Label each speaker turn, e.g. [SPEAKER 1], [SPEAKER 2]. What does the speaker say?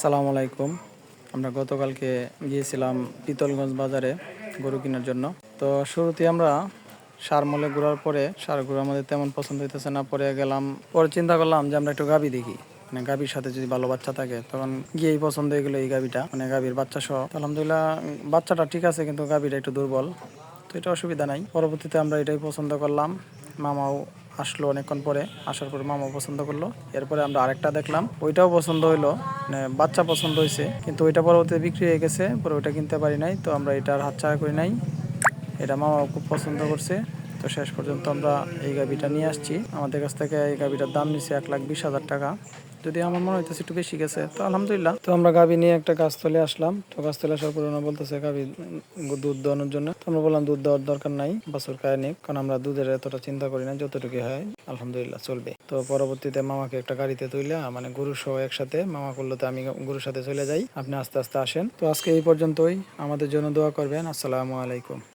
[SPEAKER 1] সালাম আলাইকুম। আমরা গতকালকে গিয়েছিলাম পিতলগঞ্জ বাজারে গরু কেনার জন্য। তো শুরুতে আমরা সার মলে ঘোরার পরে, সার ঘুরে আমাদের তেমন পছন্দ হইতেছে না, পরে গেলাম, পরে চিন্তা করলাম যে আমরা একটু গাবি দেখি। মানে গাবির সাথে যদি ভালো বাচ্চা থাকে, তখন গিয়েই পছন্দ হয়ে গেলো এই গাবিটা। মানে গাবির বাচ্চা সহ। আলহামদুলিল্লাহ, বাচ্চাটা ঠিক আছে, কিন্তু গাবিটা একটু দুর্বল। তো এটা অসুবিধা নাই। পরবর্তীতে আমরা এটাই পছন্দ করলাম। মামাও আসলো অনেকক্ষণ পরে, আসার পরে মামা পছন্দ করল। এরপরে আমরা আরেকটা দেখলাম। ওইটাও পছন্দ হইল মানে বাচ্চা পছন্দ হয়েছে কিন্তু ওইটা পরবর্তীতে বিক্রি হয়ে গেছে, পরে ওইটা কিনতে পারি নাই, তো আমরা এটার হাত ছাড়া করি নাই। এটা মামা খুব পছন্দ করছে। তো শেষ পর্যন্ত আমরা এই গাবিটা নিয়ে আসছি। আমাদের কাছ থেকে এই গাবিটার দাম নিচ্ছে এক লাখ বিশ হাজার টাকা। যদি আমার মনে হইতেছে একটু বেশি গেছে, তো আলহামদুলিল্লাহ। তো আমরা গাবি নিয়ে একটা গাছতলে আসলাম। তো গাছতলে আসার পর ওনা বলতেছে গাবি দুধ দেওয়ানোর জন্য। তো আমরা বললাম, দুধ দেওয়ার দরকার নাই, বাছুর খায় নিক কারণ আমরা দুধের এতটা চিন্তা করি না যতটুকু হয় আলহামদুলিল্লাহ চলবে। তো পরবর্তীতে মামাকে একটা গাড়িতে তুইলা মানে গরু সহ একসাথে, মামা করল তো আমি গরুর সাথে চলে যাই। আপনি আস্তে আস্তে আসেন। তো আজকে এই পর্যন্তই। আমাদের জন্য দোয়া করবেন। আসসালামু আলাইকুম।